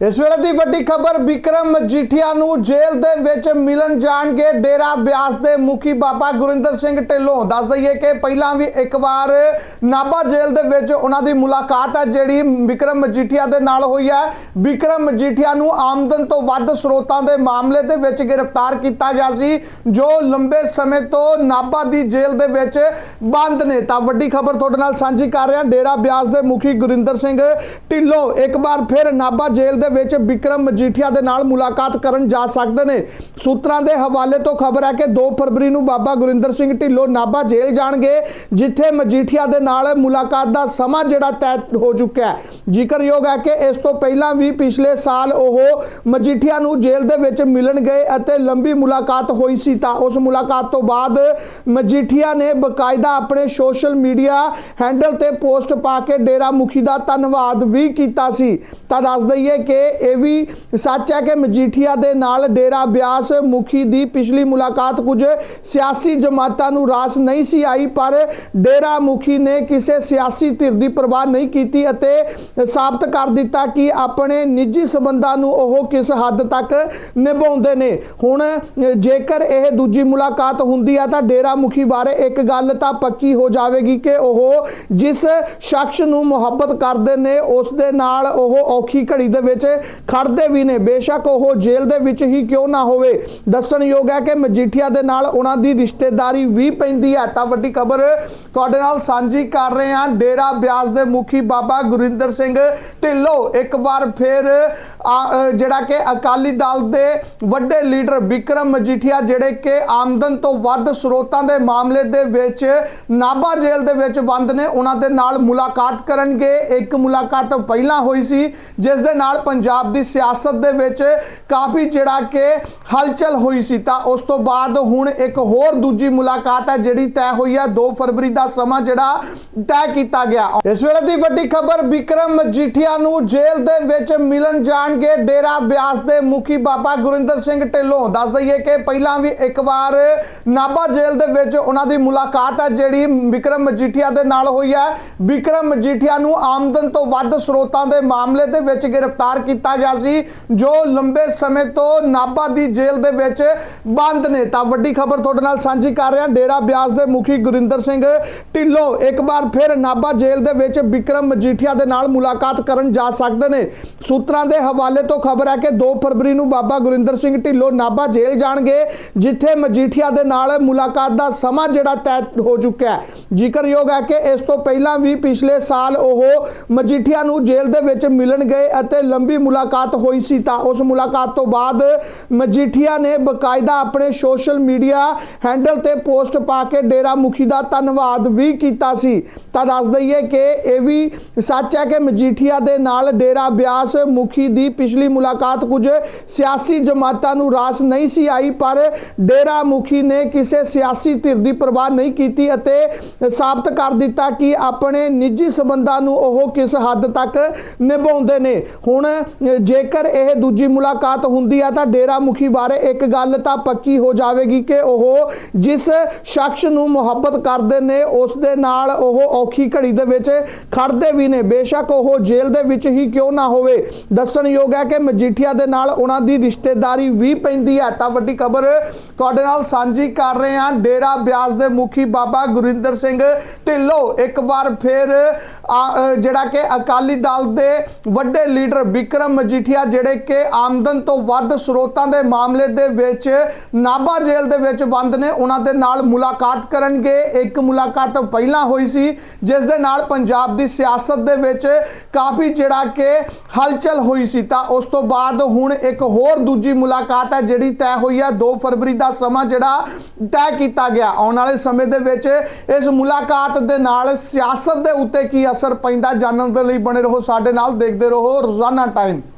ਇਸ ਵੇਲੇ ਦੀ ਵੱਡੀ ਖਬਰ, ਵਿਕਰਮ ਮਜੀਠੀਆ ਨੂੰ ਜੇਲ੍ਹ ਦੇ ਵਿੱਚ ਮਿਲਣ ਜਾਣਗੇ ਡੇਰਾ ਬਿਆਸ ਦੇ ਮੁਖੀ ਬਾਬਾ ਗੁਰਿੰਦਰ ਸਿੰਘ ਢਿੱਲੋਂ। ਦੱਸ ਦਈਏ ਕਿ ਪਹਿਲਾਂ ਵੀ ਇੱਕ ਵਾਰ ਨਾਭਾ ਜੇਲ੍ਹ ਦੇ ਵਿੱਚ ਉਹਨਾਂ ਦੀ ਮੁਲਾਕਾਤ ਹੈ, ਜਿਹੜੀ ਵਿਕਰਮ ਮਜੀਠੀਆ ਦੇ ਨਾਲ ਹੋਈ ਹੈ। ਵਿਕਰਮ ਮਜੀਠੀਆ ਨੂੰ ਆਮਦਨ ਤੋਂ ਵੱਧ ਸਰੋਤਾਂ ਦੇ ਮਾਮਲੇ ਦੇ ਵਿੱਚ ਗ੍ਰਿਫਤਾਰ ਕੀਤਾ ਗਿਆ ਸੀ, ਜੋ ਲੰਬੇ ਸਮੇਂ ਤੋਂ ਨਾਭਾ ਦੀ ਜੇਲ੍ਹ ਦੇ ਵਿੱਚ ਬੰਦ ਨੇ। ਤਾਂ ਵੱਡੀ ਖਬਰ ਤੁਹਾਡੇ ਨਾਲ ਸਾਂਝੀ ਕਰ ਰਿਹਾ, ਡੇਰਾ ਬਿਆਸ ਦੇ ਮੁਖੀ ਗੁਰਿੰਦਰ ਸਿੰਘ ਢਿੱਲੋਂ। ਇੱਕ ਵਾਰ ਫਿਰ ਨਾਭਾ ਜੇਲ੍ਹ ਦੇ ਵਿੱਚ ਵਿਕਰਮ ਮਜੀਠੀਆ ਦੇ ਨਾਲ ਮੁਲਾਕਾਤ ਕਰਨ ਜਾ ਸਕਦੇ ਨੇ। ਸੂਤਰਾਂ ਦੇ ਹਵਾਲੇ ਤੋਂ ਖਬਰ ਹੈ ਕਿ 2 ਫਰਵਰੀ ਨੂੰ ਬਾਬਾ ਗੁਰਿੰਦਰ ਸਿੰਘ ਢਿੱਲੋਂ ਨਾਭਾ ਜੇਲ੍ਹ ਜਾਣਗੇ, ਜਿੱਥੇ ਮਜੀਠੀਆ ਦੇ ਨਾਲ ਮੁਲਾਕਾਤ ਦਾ ਸਮਾਂ ਜਿਹੜਾ ਤੈਅ ਹੋ ਚੁੱਕਿਆ ਹੈ। ਜ਼ਿਕਰਯੋਗ ਹੈ ਕਿ ਇਸ ਤੋਂ ਪਹਿਲਾਂ ਵੀ ਪਿਛਲੇ ਸਾਲ ਉਹ ਮਜੀਠੀਆ ਨੂੰ ਜੇਲ੍ਹ ਦੇ ਵਿੱਚ ਮਿਲਣ ਗਏ ਅਤੇ ਲੰਬੀ ਮੁਲਾਕਾਤ ਹੋਈ ਸੀ ਤਾਂ ਉਸ ਮੁਲਾਕਾਤ ਤੋਂ ਬਾਅਦ ਮਜੀਠੀਆ ਨੇ ਬਕਾਇਦਾ ਆਪਣੇ ਸੋਸ਼ਲ ਮੀਡੀਆ ਹੈਂਡਲ ਤੇ ਪੋਸਟ ਪਾ ਕੇ ਡੇਰਾ ਮੁਖੀ ਦਾ ਧੰਨਵਾਦ ਵੀ ਕੀਤਾ ਸੀ। ਤਾਂ ਦੱਸ ਦਈਏ ਕਿ ਇਹ ਵੀ ਸੱਚ ਹੈ ਕਿ ਮਜੀਠੀਆ ਦੇ ਨਾਲ ਡੇਰਾ ਬਿਆਸ ਮੁਖੀ ਦੀ ਪਿਛਲੀ ਮੁਲਾਕਾਤ ਕੁਝ ਸਿਆਸੀ ਜਮਾਤਾਂ ਨੂੰ ਰਾਸ ਨਹੀਂ ਸੀ ਆਈ, ਪਰ ਡੇਰਾ ਮੁਖੀ ਨੇ ਕਿਸੇ ਸਿਆਸੀ ਧਿਰ ਦੀ ਪਰਵਾਹ ਨਹੀਂ ਕੀਤੀ ਅਤੇ ਸਾਬਤ ਕਰ ਦਿੱਤਾ ਕਿ ਆਪਣੇ ਨਿੱਜੀ ਸਬੰਧਾਂ ਨੂੰ ਉਹ ਕਿਸ ਹੱਦ ਤੱਕ ਨਿਭਾਉਂਦੇ ਨੇ। ਹੁਣ, ਜੇਕਰ ਇਹ ਦੂਜੀ ਮੁਲਾਕਾਤ ਹੁੰਦੀ ਹੈ ਤਾਂ ਡੇਰਾ ਮੁਖੀ ਬਾਰੇ ਇੱਕ ਗੱਲ ਤਾਂ ਪੱਕੀ ਹੋ ਜਾਵੇਗੀ ਕਿ ਉਹ ਜਿਸ ਸ਼ਖਸ ਨੂੰ ਮੁਹੱਬਤ ਕਰਦੇ ਨੇ, ਉਸ ਦੇ ਨਾਲ ਉਹ ਔਖੀ ਘੜੀ ਦੇ ਵਿੱਚ ਖੜਦੇ ਵੀ ਨੇ। ਬੇਸ਼ੱਕ ਉਹ ਜੇਲ੍ਹ ਦੇ ਵਿੱਚ ਹੀ ਕਿਉਂ ਨਾ ਹੋਵੇ? ਦੱਸਣਯੋਗ ਹੈ ਕਿ ਮਜੀਠੀਆ ਦੇ ਨਾਲ ਉਹਨਾਂ ਦੀ ਰਿਸ਼ਤੇਦਾਰੀ ਵੀ ਪੈਂਦੀ ਹੈ। ਤਾਂ ਵੱਡੀ ਖਬਰ ਤੁਹਾਡੇ ਨਾਲ ਸਾਂਝੀ ਕਰ ਰਹੇ ਹਾਂ। ਡੇਰਾ ਬਿਆਸ ਦੇ ਮੁਖੀ ਬਾਬਾ ਗੁਰਿੰਦਰ ਸਿੰਘ। ਢਿੱਲੋਂ ਇੱਕ ਵਾਰ ਫਿਰ ਜਿਹੜਾ ਕਿ ਅਕਾਲੀ ਦਲ ਦੇ ਵੱਡੇ ਲੀਡਰ ਵਿਕਰਮ ਮਜੀਠੀਆ, ਜਿਹੜੇ ਕਿ ਆਮਦਨ ਤੋਂ ਵੱਧ ਸਰੋਤਾਂ ਦੇ ਮਾਮਲੇ ਦੇ ਵਿੱਚ ਨਾਭਾ ਜੇਲ੍ਹ ਦੇ ਵਿੱਚ ਬੰਦ ਨੇ, ਉਹਨਾਂ ਦੇ ਨਾਲ ਮੁਲਾਕਾਤ ਕਰਨਗੇ। ਇੱਕ ਮੁਲਾਕਾਤ ਪਹਿਲਾਂ ਹੋਈ ਸੀ, ਜਿਸ ਦੇ ਨਾਲ ਪੰਜਾਬ ਦੀ ਸਿਆਸਤ ਦੇ ਵਿੱਚ ਕਾਫੀ ਜਿਹੜਾ ਕਿ ਹਲਚਲ ਹੋਈ ਸੀ। ਤਾਂ ਉਸ ਤੋਂ ਬਾਅਦ ਹੁਣ ਇੱਕ ਹੋਰ ਦੂਜੀ ਮੁਲਾਕਾਤ ਹੈ, ਜਿਹੜੀ ਤੈਅ ਹੋਈ ਹੈ 2 ਫਰਵਰੀ ਦਾ ਸਮਾਂ ਜਿਹੜਾ ਤੈਅ ਕੀਤਾ ਗਿਆ। ਇਸ ਵੇਲੇ ਦੀ ਵੱਡੀ ਖਬਰ ਵਿਕਰਮ ਮਜੀਠੀਆ ਨੂੰ ਜੇਲ੍ਹ ਦੇ ਵਿੱਚ ਮਿਲਣ ਜਾਣਗੇ ਡੇਰਾ ਬਿਆਸ ਦੇ ਮੁਖੀ ਬਾਬਾ ਗੁਰਿੰਦਰ ਸਿੰਘ ਢਿੱਲੋਂ। ਦੱਸ ਦਈਏ ਕਿ ਪਹਿਲਾਂ ਵੀ ਇੱਕ ਵਾਰ ਨਾਭਾ ਜੇਲ੍ਹ ਦੇ ਵਿੱਚ ਉਹਨਾਂ ਦੀ ਮੁਲਾਕਾਤ ਹੈ, ਜਿਹੜੀ ਵਿਕਰਮ ਮਜੀਠੀਆ ਦੇ ਨਾਲ ਹੋਈ ਹੈ। ਵਿਕਰਮ ਮਜੀਠੀਆ ਨੂੰ ਆਮਦਨ ਤੋਂ ਵੱਧ ਸਰੋਤਾਂ ਦੇ ਮਾਮਲੇ ਦੇ ਵਿੱਚ ਗ੍ਰਿਫਤਾਰ ਕੀਤਾ ਗਿਆ ਸੀ, ਜੋ ਲੰਬੇ ਸਮੇਂ ਤੋਂ ਨਾਭਾ ਦੀ ਜੇਲ੍ਹ ਦੇ ਵਿੱਚ ਬੰਦ ਨੇ। ਤਾਂ ਵੱਡੀ ਖਬਰ ਤੁਹਾਡੇ ਨਾਲ ਸਾਂਝੀ ਕਰ ਰਿਹਾ, ਡੇਰਾ ਬਿਆਸ ਦੇ ਮੁਖੀ ਗੁਰਿੰਦਰ ਸਿੰਘ ਢਿੱਲੋਂ। ਇੱਕ ਵਾਰ ਫਿਰ ਨਾਭਾ ਜੇਲ੍ਹ ਦੇ ਵਿੱਚ ਵਿਕਰਮ ਮਜੀਠੀਆ ਦੇ ਨਾਲ ਮੁਲਾਕਾਤ ਕਰਨ ਜਾ ਸਕਦੇ ਨੇ। ਸੂਤਰਾਂ ਦੇ ਹਵਾਲੇ ਤੋਂ ਖਬਰ ਹੈ ਕਿ 2 ਫਰਵਰੀ ਨੂੰ ਬਾਬਾ ਗੁਰਿੰਦਰ ਸਿੰਘ ਢਿੱਲੋਂ ਨਾਭਾ ਜੇਲ੍ਹ ਜਾਣਗੇ, ਜਿੱਥੇ ਮਜੀਠੀਆ ਦੇ ਨਾਲ ਮੁਲਾਕਾਤ ਦਾ ਸਮਾਂ ਜਿਹੜਾ ਤੈਅ ਹੋ ਚੁੱਕਿਆ ਹੈ। ਜ਼ਿਕਰਯੋਗ ਹੈ ਕਿ ਇਸ ਤੋਂ ਪਹਿਲਾਂ ਵੀ ਪਿਛਲੇ ਸਾਲ ਉਹ ਮਜੀਠੀਆ ਨੂੰ ਜੇਲ੍ਹ ਦੇ ਵਿੱਚ ਮਿਲਣ ਗਏ ਅਤੇ ਲੰਬੀ ਮੁਲਾਕਾਤ ਹੋਈ ਸੀ ਤਾਂ ਉਸ ਮੁਲਾਕਾਤ ਤੋਂ ਬਾਅਦ ਮਜੀਠੀਆ ਨੇ ਬਕਾਇਦਾ ਆਪਣੇ ਸੋਸ਼ਲ ਮੀਡੀਆ ਹੈਂਡਲ ਤੇ ਪੋਸਟ ਪਾ ਕੇ ਡੇਰਾ ਮੁਖੀ ਦਾ ਧੰਨਵਾਦ ਵੀ ਕੀਤਾ ਸੀ। ਤਾਂ ਦੱਸ ਦਈਏ ਕਿ ਇਹ ਵੀ ਸੱਚ ਹੈ ਕਿ ਮਜੀਠੀਆ ਦੇ ਨਾਲ ਡੇਰਾ ਬਿਆਸ ਮੁਖੀ ਦੀ ਪਿਛਲੀ ਮੁਲਾਕਾਤ ਕੁਝ ਸਿਆਸੀ ਜਮਾਤਾਂ ਨੂੰ ਰਾਸ ਨਹੀਂ ਸੀ ਆਈ, ਪਰ ਡੇਰਾ ਮੁਖੀ ਨੇ ਕਿਸੇ ਸਿਆਸੀ ਧਿਰ ਦੀ ਪਰਵਾਹ ਨਹੀਂ ਕੀਤੀ ਅਤੇ ਸਾਬਤ ਕਰ ਦਿੱਤਾ ਕਿ ਆਪਣੇ ਨਿੱਜੀ ਸਬੰਧਾਂ ਨੂੰ ਉਹ ਕਿਸ ਹੱਦ ਤੱਕ ਨਿਭਾਉਂਦੇ ਨੇ। ਹੁਣ ਜੇਕਰ ਇਹ ਦੂਜੀ ਮੁਲਾਕਾਤ ਹੁੰਦੀ ਹੈ ਤਾਂ ਡੇਰਾ ਮੁਖੀ ਬਾਰੇ ਇੱਕ ਗੱਲ ਤਾਂ ਪੱਕੀ ਹੋ ਜਾਵੇਗੀ ਕਿ ਉਹ ਜਿਸ ਸ਼ਖਸ ਨੂੰ ਮੁਹੱਬਤ ਕਰਦੇ ਨੇ, ਉਸ ਦੇ ਨਾਲ ਉਹ ਔਖੀ ਘੜੀ ਦੇ ਵਿੱਚ ਖੜਦੇ ਵੀ ਨੇ। ਬੇਸ਼ੱਕ ਉਹ ਜੇਲ੍ਹ ਦੇ ਵਿੱਚ ਹੀ ਕਿਉਂ ਨਾ ਹੋਵੇ? ਦੱਸਣਯੋਗ ਹੈ ਕਿ ਮਜੀਠੀਆ ਦੇ ਨਾਲ ਉਹਨਾਂ ਦੀ ਰਿਸ਼ਤੇਦਾਰੀ ਵੀ ਪੈਂਦੀ ਹੈ। ਤਾਂ ਵੱਡੀ ਖਬਰ ਤੁਹਾਡੇ ਨਾਲ ਸਾਂਝੀ ਕਰ ਰਹੇ ਹਾਂ। ਡੇਰਾ ਬਿਆਸ ਦੇ ਮੁਖੀ ਬਾਬਾ ਗੁਰਿੰਦਰ ਸਿੰਘ ਢਿੱਲੋਂ ਇੱਕ ਵਾਰ ਫਿਰ ਜਿਹੜਾ ਕਿ ਅਕਾਲੀ ਦਲ ਦੇ ਵੱਡੇ ਲੀਡਰ ਵਿਕਰਮ ਮਜੀਠੀਆ, ਜਿਹੜੇ ਕਿ ਆਮਦਨ ਤੋਂ ਵੱਧ ਸਰੋਤਾਂ ਦੇ ਮਾਮਲੇ ਦੇ ਵਿੱਚ ਨਾਭਾ ਜੇਲ੍ਹ ਦੇ ਵਿੱਚ ਬੰਦ ਨੇ, ਉਹਨਾਂ ਦੇ ਨਾਲ ਮੁਲਾਕਾਤ ਕਰਨਗੇ। ਇੱਕ ਮੁਲਾਕਾਤ ਪਹਿਲਾਂ ਹੋਈ ਸੀ। ਜਿਸ ਦੇ ਨਾਲ ਪੰਜਾਬ ਦੀ ਸਿਆਸਤ ਦੇ ਵਿੱਚ ਕਾਫੀ ਜਿਹੜਾ ਕਿ ਹਲਚਲ ਹੋਈ ਸੀ। ਤਾਂ ਉਸ ਤੋਂ ਬਾਅਦ ਹੁਣ ਇੱਕ ਹੋਰ ਦੂਜੀ ਮੁਲਾਕਾਤ ਹੈ ਜਿਹੜੀ ਤੈਅ ਹੋਈ ਹੈ। 2 ਫਰਵਰੀ ਦਾ ਸਮਾਂ ਜਿਹੜਾ ਤੈਅ ਕੀਤਾ ਗਿਆ। ਆਉਣ ਵਾਲੇ ਸਮੇਂ ਦੇ ਵਿੱਚ ਇਸ ਮੁਲਾਕਾਤ ਦੇ ਨਾਲ ਸਿਆਸਤ ਦੇ ਉੱਤੇ ਕੀ ਅਸਰ ਪੈਂਦਾ, ਜਾਣਨ ਦੇ ਲਈ ਬਣੇ ਰਹੋ। ਸਾਡੇ ਨਾਲ ਦੇਖਦੇ ਰਹੋ। ਰੋਜ਼ਾਨਾ ਟਾਈਮ।